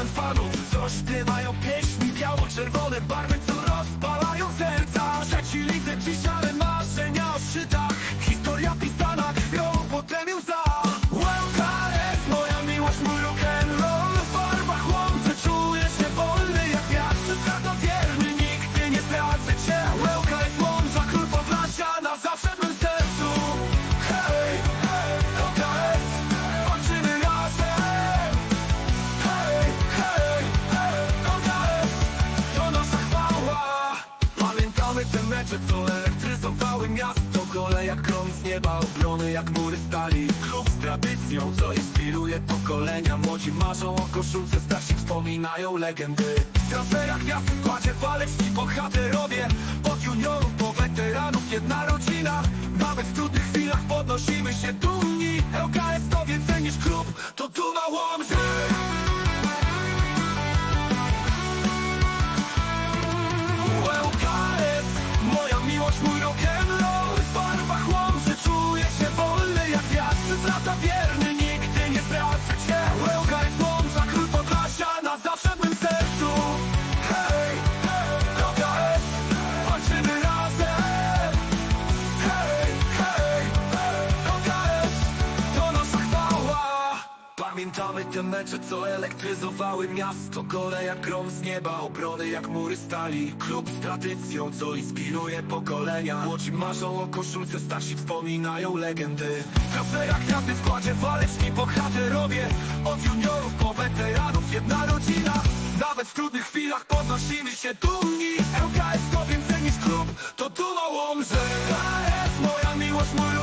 pełen fanów Co śpiewają pieśni biało-czerwone barwy te mecze, co elektryzowały miasto Gole jak grom z nieba, obrony jak mury stali. Klub z tradycją, co inspiruje pokolenia Młodzi marzą o koszulce, starsi wspominają legendy. W transferach gwiazdy w składzie waleczni bohaterowie. Od juniorów po weteranów jedna rodzina. Nawet w trudnych chwilach podnosimy się dumni lata wierna Pamiętamy te mecze, co elektryzowały miasto. Gole jak grom z nieba, obrony jak mury stali. Klub z tradycją, co inspiruje pokolenia. Młodzi marzą o koszulce, starsi wspominają legendy. Trofea jak gwiazdy w składzie, waleczni bohaterowie. Od juniorów po weteranów, jedna rodzina. Nawet w trudnych chwilach podnosimy się dumni. LKS to więcej niż klub, to duma łomże To jest moja miłość, mój